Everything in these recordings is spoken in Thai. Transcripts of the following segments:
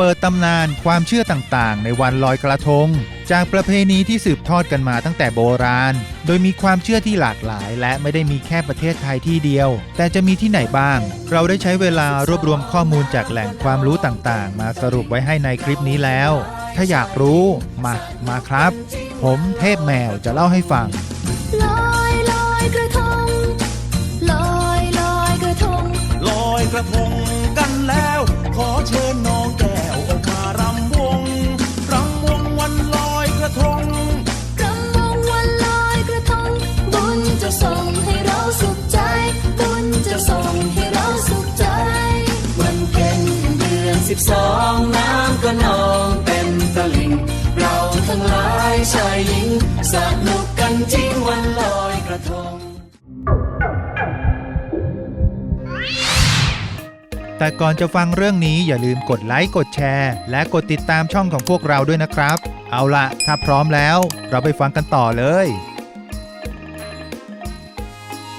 เปิดตำนานความเชื่อต่างๆ ในวันลอยกระทง จากประเพณีที่สืบทอดกันมาตั้งแต่โบราณ โดยมีความเชื่อที่หลากหลาย และไม่ได้มีแค่ประเทศไทยที่เดียว แต่จะมีที่ไหนบ้าง เราได้ใช้เวลารวบรวมข้อมูลจากแหล่งความรู้ต่างๆ มาสรุปไว้ให้ในคลิปนี้แล้ว ถ้าอยากรู้ มา มาครับ ผมเทพแมวจะเล่าให้ฟังลอยลอยกระทงลอยลอยกระทงลอยกระทง บสองน้ำก็นองเต็มตลิ่ง เราทั้งหลายชายหญิงสนุกกันจริงวันลอยกระทง แต่ก่อนจะฟังเรื่องนี้อย่าลืมกดไลค์กดแชร์ และกดติดตามช่องของพวกเราด้วยนะครับ เอาละถ้าพร้อมแล้ว เราไปฟังกันต่อเลย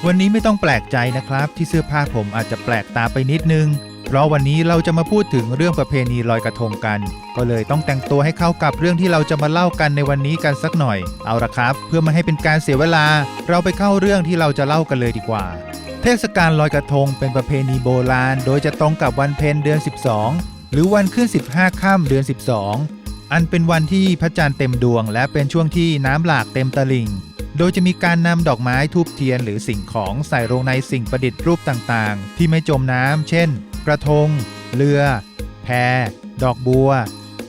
วันนี้ไม่ต้องแปลกใจนะครับ ที่เสื้อผ้าผมอาจจะแปลกตาไปนิดนึง เพราะวันนี้เราจะมาพูดถึงเรื่องประเพณีลอยกระทงกัน ก็เลยต้องแต่งตัวให้เข้ากับเรื่องที่เราจะมาเล่ากันในวันนี้กันสักหน่อย เอาละครับ เพื่อไม่ให้เป็นการเสียเวลา เราไปเข้าเรื่องที่เราจะเล่ากันเลยดีกว่า เทศกาลลอยกระทงเป็นประเพณีโบราณ โดยจะตรงกับวันเพ็ญเดือน 12 หรือวันขึ้น 15ค่ำเดือน 12 อันเป็นวันที่พระจันทร์เต็มดวง และเป็นช่วงที่น้ำหลากเต็มตลิ่งโดยจะมีการนำดอกไม้ทูบเทียนหรือสิ่งของใส่ลงในสิ่งประดิษฐ์รูปต่างๆ ที่ไม่จมน้ำ เช่น กระทง เรือ แพ ดอกบัว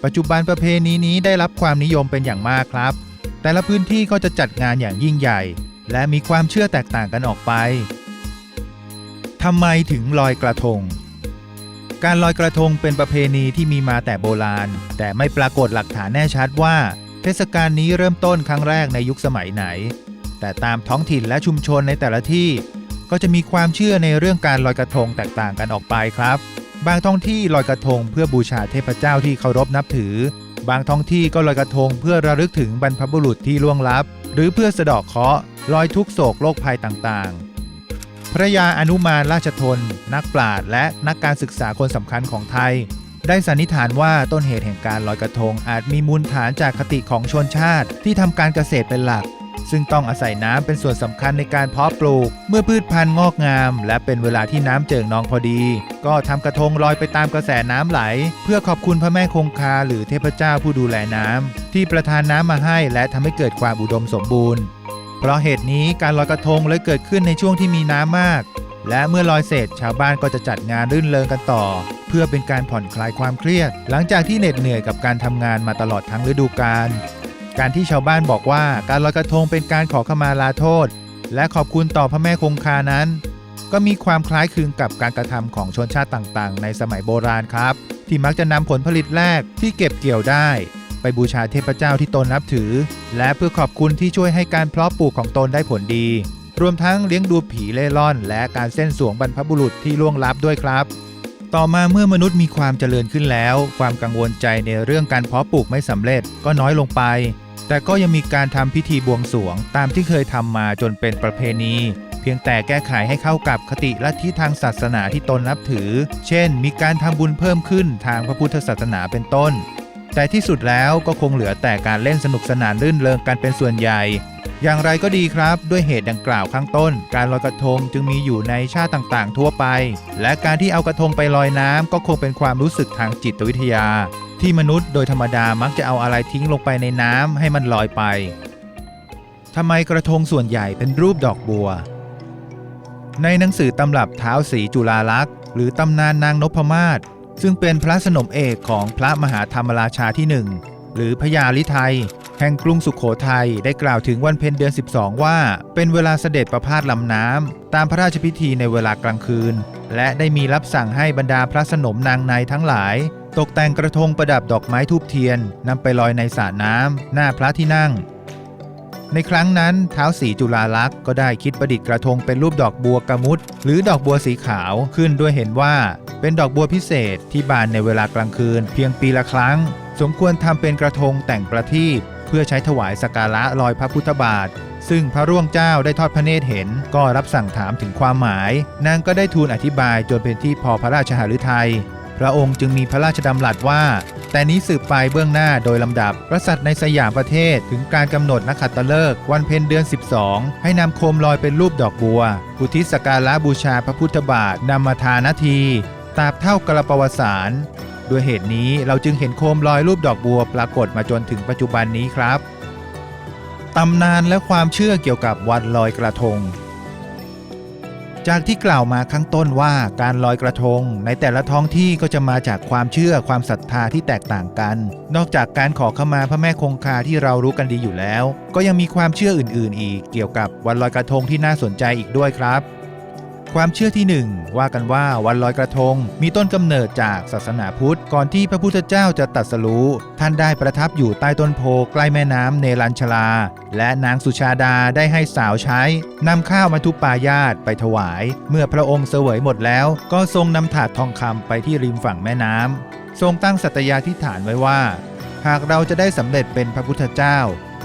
ปัจจุบันประเพณีนี้ได้รับความนิยมเป็นอย่างมากครับ แต่ละพื้นที่ก็จะจัดงานอย่างยิ่งใหญ่ และมีความเชื่อแตกต่างกันออกไปทำไมถึงลอยกระทง การลอยกระทงเป็นประเพณีที่มีมาแต่โบราณ แต่ไม่ปรากฏหลักฐานแน่ชัดว่า เทศกาลนี้เริ่มต้นครั้งแรกในยุคสมัยไหน แต่ตามท้องถิ่นและชุมชนในแต่ละที่ ก็จะมีความเชื่อในเรื่องการลอยกระทงแตกต่างกันออกไปครับ บางท้องที่ลอยกระทงเพื่อบูชาเทพเจ้าที่เคารพนับถือ บางท้องที่ก็ลอยกระทงเพื่อระลึกถึงบรรพบุรุษที่ล่วงลับ หรือเพื่อสะเดอกเคราะห์ลอยทุกโศกโรคภัยต่างๆ พระยาอนุมานราชทน นักปราชญ์และนักการศึกษาคนสำคัญของไทย ได้สันนิษฐานว่าต้นเหตุแห่งการลอยกระทงอาจมีมูลฐานจากคติของชนชาติที่ทำการเกษตรเป็นหลัก ซึ่งต้องอาศัยน้ำเป็นส่วนสำคัญในการเพาะปลูก เมื่อพืชพันธุ์งอกงาม และเป็นเวลาที่น้ำเจิ่งนองพอดี ก็ทำกระทงลอยไปตามกระแสน้ำไหล เพื่อขอบคุณพระแม่คงคาหรือเทพเจ้าผู้ดูแลน้ำที่ประทานน้ำมาให้และทำให้เกิดความอุดมสมบูรณ์ เพราะเหตุนี้การลอยกระทงเลยเกิดขึ้นในช่วงที่มีน้ำมาก และเมื่อลอยเสร็จชาวบ้านก็จะจัดงานรื่นเริงกันต่อ เพื่อเป็นการผ่อนคลายความเครียด หลังจากที่เหน็ดเหนื่อยกับการทำงานมาตลอดทั้งฤดูกาล การที่ชาวบ้านบอกว่าการลอยกระทงเป็นการขอขมาลาโทษ และขอบคุณต่อพระแม่คงคานั้น ก็มีความคล้ายคลึงกับการกระทำของชนชาติต่างๆ ในสมัยโบราณครับ ที่มักจะนำผลผลิตแรกที่เก็บเกี่ยวได้ ไปบูชาเทพเจ้าที่ตนนับถือ และเพื่อขอบคุณที่ช่วยให้การเพาะปลูกของตนได้ผลดี รวมทั้งเลี้ยงดูผีเล่ร่อน และการเส้นสวงบรรพบุรุษที่ล่วงลับด้วยครับต่อมาเมื่อมนุษย์มีความเจริญขึ้นแล้ว ความกังวลใจในเรื่องการเพาะปลูกไม่สำเร็จก็น้อยลงไป แต่ก็ยังมีการทำพิธีบวงสรวงตามที่เคยทำมาจนเป็นประเพณี เพียงแต่แก้ไขให้เข้ากับคติลัทธิทางศาสนาที่ตนนับถือ เช่น มีการทำบุญเพิ่มขึ้นทางพระพุทธศาสนาเป็นต้น แต่ที่สุดแล้วก็คงเหลือแต่การเล่นสนุกสนานรื่นเริงกันเป็นส่วนใหญ่ อย่างไรก็ดีครับ ด้วยเหตุดังกล่าวข้างต้น การลอยกระทงจึงมีอยู่ในชาติต่างๆ ทั่วไป และการที่เอากระทงไปลอยน้ำก็คงเป็นความรู้สึกทางจิตวิทยา ที่มนุษย์โดยธรรมดามักจะเอาอะไรทิ้งลงไปในน้ำให้มันลอยไปทำไมกระทงส่วนใหญ่เป็นรูปดอกบัว ในหนังสือตำรับเท้าสีจุฬาลักษณ์หรือตำนานนางนพมาศซึ่งเป็นพระสนมเอกของพระมหาธรรมราชาที่หนึ่งหรือพญาลิไทย แห่งกรุงสุขโขทัยได้กล่าวถึงวันเพ็ญเดือน 12 ว่า เป็นเวลาเสด็จประพาสลำน้ำตามพระราชพิธีในเวลากลางคืน และได้มีรับสั่งให้บรรดาพระสนมนางในทั้งหลาย ตกแต่งกระทงประดับดอกไม้ทูบเทียนนำไปลอยในสระน้ำหน้าพระที่นั่ง ในครั้งนั้นเท้าวสีจุฬาลักษ์ก็ได้คิดประดิษฐ์กระทงเป็นรูปดอกบัวกระมุด หรือดอกบัวสีขาวขึ้นด้วยเห็นว่า เป็นดอกบัวพิเศษที่บานในเวลากลางคืน เพียงปีละครั้ง สมควรทำเป็นกระทงแต่งประทีป เพื่อใช้ถวายสักการะลอยพระพุทธบาท ซึ่งพระร่วงเจ้าได้ทอดพระเนตรเห็น ก็รับสั่งถามถึงความหมาย นางก็ได้ทูลอธิบายจนเป็นที่พอพระราชหฤทัยพระองค์จึงมีพระราชดำรัสว่า แต่นี้สืบไปเบื้องหน้าโดยลำดับกษัตริย์ในสยามประเทศถึงการกำหนดนักขัตฤกษ์วันเพ็ญเดือน 12 ให้นำโคมลอยเป็นรูปดอกบัวอุทิศสการะบูชาพระพุทธบาทนำมาทานาทีตราบเท่ากระปวัติศาร ด้วยเหตุนี้เราจึงเห็นโคมลอยรูปดอกบัวปรากฏมาจนถึงปัจจุบันนี้ครับตำนานและความเชื่อเกี่ยวกับวันลอยกระทง จากที่กล่าวมาข้างต้นว่าการลอยกระทง ในแต่ละท้องที่ก็จะมาจากความเชื่อความศรัทธาที่แตกต่างกัน นอกจากการขอขมาพระแม่คงคาที่เรารู้กันดีอยู่แล้ว ก็ยังมีความเชื่ออื่น ๆ อีกเกี่ยวกับวันลอยกระทงที่น่าสนใจอีกด้วยครับ ความเชื่อที่หนึ่งว่ากันว่าวันลอยกระทง มีต้นกำเนิดจากศาสนาพุทธ ก่อนที่พระพุทธเจ้าจะตรัสรู้ท่านได้ประทับอยู่ใต้ต้นโพใกล้แม่น้ำเนรัญชลา และนางสุชาดาได้ให้สาวใช้นำข้าวมาทุปายาตไปถวาย เมื่อพระองค์เสวยหมดแล้ว ก็ทรงนำถาดทองคำไปที่ริมฝั่งแม่น้ำทรงตั้งสัตยาธิฐานไว้ว่า หากเราจะได้สำเร็จเป็นพระพุทธเจ้า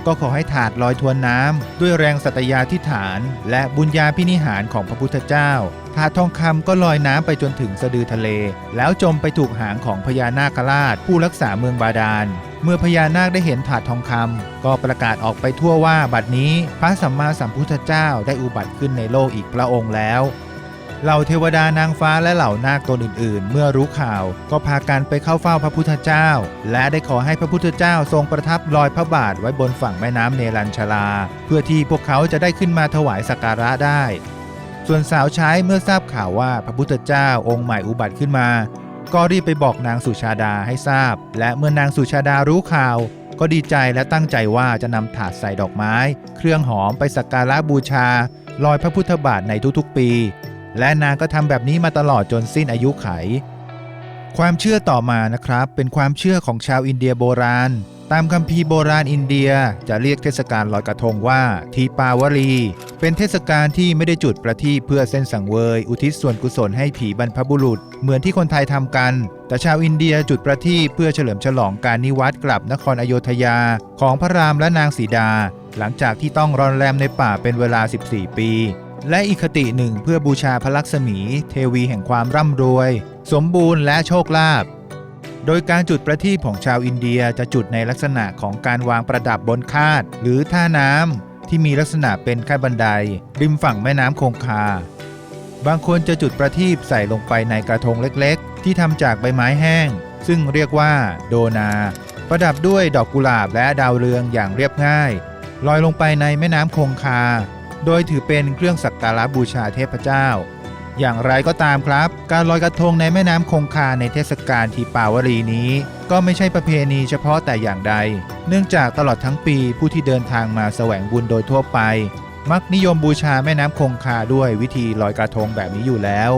ก็ขอให้ถาดลอยทวนน้ำด้วยแรงสัตยาธิฐาน และบุญญาพินิหารของพระพุทธเจ้า ถาดทองคำก็ลอยน้ำไปจนถึงสะดือทะเล แล้วจมไปถูกหางของพญานาคราช ผู้รักษาเมืองบาดาล เมื่อพญานาคได้เห็นถาดทองคำก็ประกาศออกไปทั่วว่าบัดนี้ พระสัมมาสัมพุทธเจ้าได้อุบัติขึ้นในโลกอีกพระองค์แล้ว เหล่าเทวดานางฟ้าและเหล่านาคตนอื่นๆ เมื่อรู้ข่าวก็พากันไปเข้าเฝ้าพระพุทธเจ้า และได้ขอให้พระพุทธเจ้าทรงประทับลอยพระบาทไว้บนฝั่งแม่น้ำเนรัญชลา เพื่อที่พวกเขาจะได้ขึ้นมาถวายสักการะได้ ส่วนสาวใช้เมื่อทราบข่าวว่าพระพุทธเจ้าองค์ใหม่อุบัติขึ้นมา ก็รีบไปบอกนางสุชาดาให้ทราบ และเมื่อนางสุชาดารู้ข่าว ก็ดีใจและตั้งใจว่าจะนำถาดใส่ดอกไม้ เครื่องหอมไปสักการะบูชา ลอยพระพุทธบาทในทุกๆ ปี และนางก็ทำแบบนี้มาตลอดจนสิ้นอายุไข ความเชื่อต่อมานะครับ เป็นความเชื่อของชาวอินเดียโบราณ ตามคัมภีร์โบราณอินเดียจะเรียกเทศกาลลอยกระทงว่าทีปาวรีเป็นเทศกาลที่ไม่ได้จุดประทีปเพื่อเส้นสังเวย อุทิศส่วนกุศลให้ผีบรรพบุรุษ เหมือนที่คนไทยทำกัน แต่ชาวอินเดียจุดประทีปเพื่อเฉลิมฉลองการนิวัตกลับนครอโยธยา ของพระรามและนางสีดา หลังจากที่ต้องรอนแรมในป่าเป็นเวลา 14 ปี และอีกคติหนึ่งเพื่อบูชาพระลักษมี เทวีแห่งความร่ำรวย สมบูรณ์และโชคลาภโดยการจุดประทีปของชาวอินเดียจะจุดในลักษณะของการวางประดับบนคาด หรือท่าน้ำที่มีลักษณะเป็นขั้นบันได ริมฝั่งแม่น้ำคงคา บางคนจะจุดประทีปใส่ลงไปในกระทงเล็กๆ ที่ทำจากใบไม้แห้ง ซึ่งเรียกว่าโดนา ประดับด้วยดอกกุหลาบและดาวเรืองอย่างเรียบง่าย ลอยลงไปในแม่น้ำคงคา โดยถือเป็นเครื่องสักการะบูชาเทพเจ้า อย่างไรก็ตามครับ การลอยกระทงในแม่น้ำคงคาในเทศกาลทีปาวรีนี้ ก็ไม่ใช่ประเพณีเฉพาะแต่อย่างใด เนื่องจากตลอดทั้งปีผู้ที่เดินทางมาแสวงบุญโดยทั่วไป มักนิยมบูชาแม่น้ำคงคาด้วยวิธีลอยกระทงแบบนี้อยู่แล้ว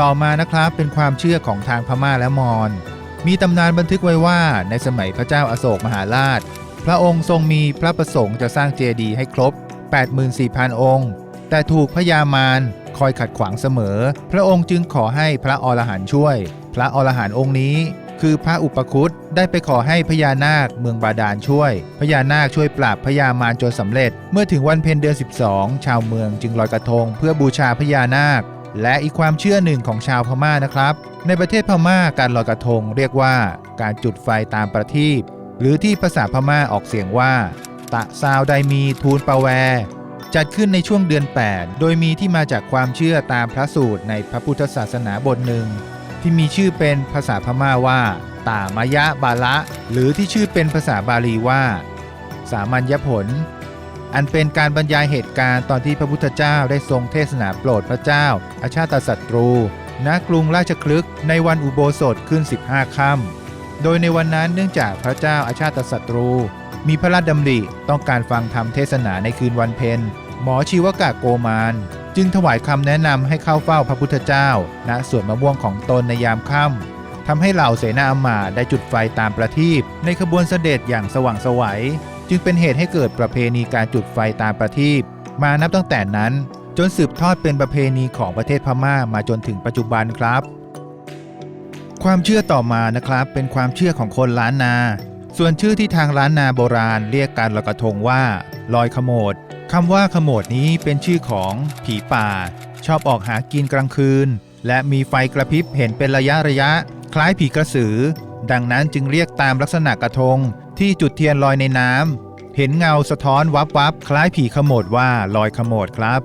ต่อมานะครับเป็นความเชื่อของทางพม่าและมอญมีตำนานบันทึกไว้ว่าในสมัยพระเจ้าอาโศกมหาราช พระองค์ทรงมีพระประสงค์จะสร้างเจดีย์ให้ครบ 84,000 องค์ แต่ถูกพญามารคอยขัดขวางเสมอ พระองค์จึงขอให้พระอรหันต์ช่วย พระอรหันต์องค์นี้ คือพระอุปคุตได้ไปขอให้พญานาคเมืองบาดาลช่วย พญานาคช่วยปราบพญามารจนสำเร็จ เมื่อถึงวันเพ็ญเดือน 12 ชาวเมืองจึงลอยกระทง เพื่อบูชาพญานาค และอีกความเชื่อหนึ่งของชาวพม่านะครับ ในประเทศพม่าการลอยกระทงเรียกว่า การจุดไฟตามประทีปหรือที่ภาษาพม่าออกเสียงว่า ตะซาวไดมีทูลปะแว จัดขึ้นในช่วงเดือน 8 โดยมีที่มาจากความเชื่อตามพระสูตรในพระพุทธศาสนาบทหนึ่ง ที่มีชื่อเป็นภาษาพม่าว่า ตามายะบาละ หรือที่ชื่อเป็นภาษาบาลีว่า สามัญญผล อันเป็นการบรรยายเหตุการณ์ตอนที่พระพุทธเจ้าได้ทรงเทศนาโปรดพระเจ้า อาชาตศัตรูณกรุงราชคลึกในวันอุโบสถขึ้น 15 ค่ำโดยในวันนั้นเนื่องจากพระเจ้าอาชาตศัตรู มีพระราชดำริต้องการฟังธรรมเทศนาในคืนวันเพ็ญหมอชีวกะโกมารจึงถวายคำแนะนำให้เข้าเฝ้าพระพุทธเจ้า ณสวนมะม่วงของตนในยามค่ำทำให้เหล่าเสนาอำมาตย์ได้จุดไฟตามประทีปในขบวนเสด็จอย่างสว่างสวัย จึงเป็นเหตุให้เกิดประเพณีการจุดไฟตามประทีปมานับตั้งแต่นั้น จนสืบทอดเป็นประเพณีของประเทศพม่ามาจนถึงปัจจุบันครับ ความเชื่อต่อมานะครับเป็นความเชื่อของคนล้านนา ส่วนชื่อที่ทางล้านนาโบราณเรียกการลอยกระทงว่า ลอยขโมดคำว่าขโมดนี้เป็นชื่อของผีป่า ชอบออกหากินกลางคืน และมีไฟกระพริบเห็นเป็นระยะระยะ คล้ายผีกระสือ ดังนั้นจึงเรียกตามลักษณะกระทง ที่จุดเทียนลอยในน้ำเห็นเงาสะท้อนวับวับคล้ายผีขโมดว่าลอยขโมดครับ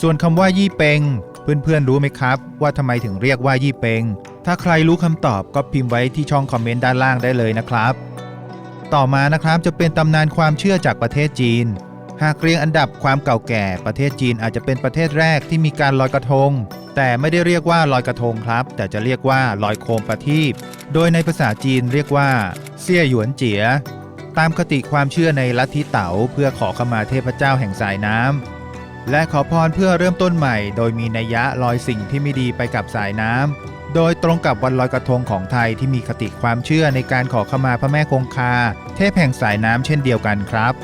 ส่วนคำว่ายี่เปงเพื่อนๆรู้ไหมครับ ว่าทำไมถึงเรียกว่ายี่เปงถ้าใครรู้คำตอบก็พิมพ์ไว้ที่ช่องคอมเมนต์ด้านล่างได้เลยนะครับ ต่อมานะครับจะเป็นตำนานความเชื่อจากประเทศจีน หากเรียงอันดับความเก่าแก่ ประเทศจีนอาจจะเป็นประเทศแรกที่มีการลอยกระทง แต่ไม่ได้เรียกว่าลอยกระทงครับ แต่จะเรียกว่าลอยโคมประทีปโดยในภาษาจีนเรียกว่าเซี่ยหยวนเจีย ตามคติความเชื่อในลัทธิเต๋าเพื่อขอขมาเทพเจ้าแห่งสายน้ำและขอพรเพื่อเริ่มต้นใหม่ โดยมีนัยยะลอยสิ่งที่ไม่ดีไปกับสายน้ำ โดยตรงกับวันลอยกระทงของไทยที่มีคติความเชื่อในการขอขมาพระแม่คงคา เทพแห่งสายน้ำเช่นเดียวกันครับ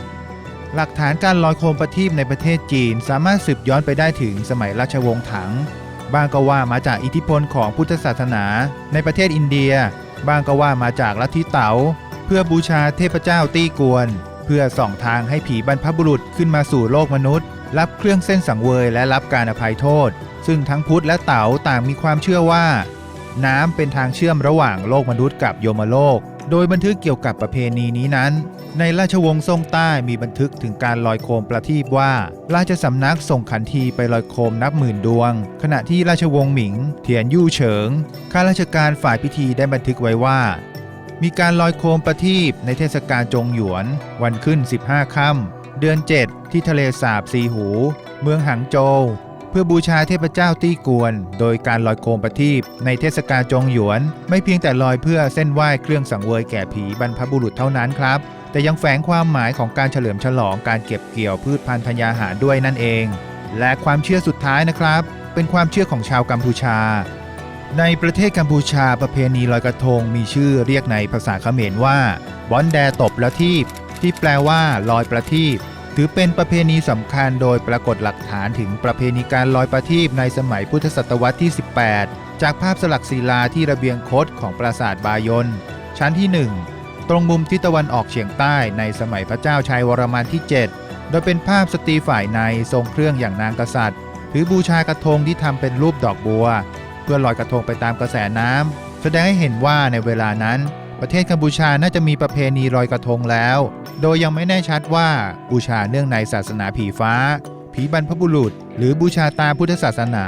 หลักฐานการลอยโคมประทีปในประเทศจีน สามารถสืบย้อนไปได้ถึงสมัยราชวงศ์ถัง บางก็ว่ามาจากอิทธิพลของพุทธศาสนา ในประเทศอินเดีย บางก็ว่ามาจากลัทธิเต๋าเพื่อบูชาเทพเจ้าตี้กวน เพื่อส่องทางให้ผีบรรพบุรุษขึ้นมาสู่โลกมนุษย์ รับเครื่องเส้นสังเวยและรับการอภัยโทษ ซึ่งทั้งพุทธและเต๋าต่างมีความเชื่อว่า น้ำเป็นทางเชื่อมระหว่างโลกมนุษย์กับโยมโลก โดยบันทึกเกี่ยวกับประเพณีนี้นั้น ในราชวงศ์ซ่งใต้มีบันทึกถึงการลอยโคมประทีปว่า ราชสำนักส่งขันทีไปลอยโคมนับหมื่นดวง ขณะที่ราชวงศ์หมิง เทียนยู่เฉิงข้าราชการฝ่ายพิธีได้บันทึกไว้ว่ามีการลอยโคมประทีปในเทศกาลจงหยวน วันขึ้น 15 ค่ำ ดือน 7 ที่ทะเลสาบสีหู เมืองหังโจว เพื่อบูชาเทพเจ้าตี้กวน โดยการลอยโคมประทีปในเทศกาลจงหยวน ไม่เพียงแต่ลอยเพื่อเส้นไหว้เครื่องสังเวยแก่ผีบรรพบุรุษเท่านั้นครับ แต่ยังแฝงความหมายของการเฉลิมฉลองการเก็บเกี่ยวพืชพันธุ์ธัญญาหารด้วยนั่นเอง และความเชื่อสุดท้ายนะครับ เป็นความเชื่อของชาวกัมพูชาในประเทศกัมพูชาประเพณีลอยกระทงมีชื่อเรียกในภาษาเขมรว่าบอนแดตบและทีบที่แปลว่าลอยประทีป ถือเป็นประเพณีสำคัญโดยปรากฏหลักฐานถึงประเพณีการลอยประทีปในสมัยพุทธศตวรรษที่ 18 จากภาพสลักศิลาที่ระเบียงคดของปราสาทบายนชั้นที่ 1 ตรงมุมทิศตะวันออกเฉียงใต้ในสมัยพระเจ้าชัยวรมันที่ 7 โดยเป็นภาพสตรีฝ่ายในทรงเครื่องอย่างนางกษัตริย์ถือบูชากระทงที่ทำเป็นรูปดอกบัว เพื่อลอยกระทงไปตามกระแสน้ำแสดงให้เห็นว่าในเวลานั้น ประเทศกัมพูชาน่าจะมีประเพณีลอยกระทงแล้ว โดยยังไม่แน่ชัดว่าบูชาเนื่องในศาสนาผีฟ้า ผีบรรพบุรุษ หรือบูชาตามพุทธศาสนา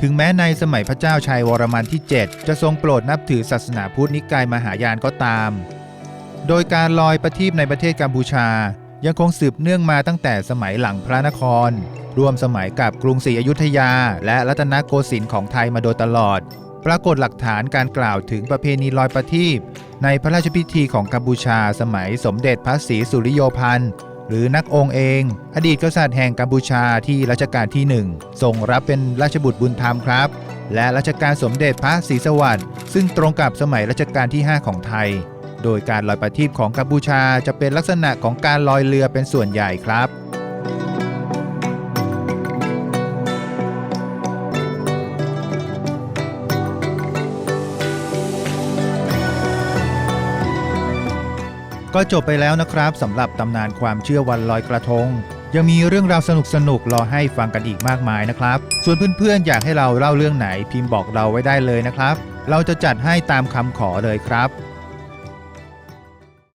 ถึงแม้ในสมัยพระเจ้าชัยวรมันที่ 7 จะทรงโปรดนับถือศาสนาพุทธนิกายมหายานก็ตาม โดยการลอยประทีปในประเทศกัมพูชา ยังคงสืบเนื่องมาตั้งแต่สมัยหลังพระนครร่วมสมัยกับกรุงศรีอยุธยา และรัตนโกสินทร์ของไทยมาโดยตลอด ปรากฏหลักฐานการกล่าวถึงประเพณีลอยประทีปในพระราชพิธีของกัมพูชาสมัยสมเด็จพระศรีสุริโยพันธ์หรือนักองค์เอง อดีตกษัตริย์แห่งกัมพูชาที่รัชกาลที่หนึ่งทรงรับเป็นราชบุตรบุญธรรมครับ และรัชกาลสมเด็จพระศรีสวัสดิ์ซึ่งตรงกับสมัยรัชกาลที่ 5 ของไทย โดยการลอยประทีปของกัมพูชาจะเป็นลักษณะของการลอยเรือเป็นส่วนใหญ่ครับ ก็จบไปแล้วนะครับสำหรับตำนานความเชื่อวันลอยกระทง ยังมีเรื่องราวสนุกๆรอให้ฟังกันอีกมากมายนะครับ ส่วนเพื่อนๆอยากให้เราเล่าเรื่องไหนพิมพ์บอกเราไว้ได้เลยนะครับ เราจะจัดให้ตามคำขอเลยครับ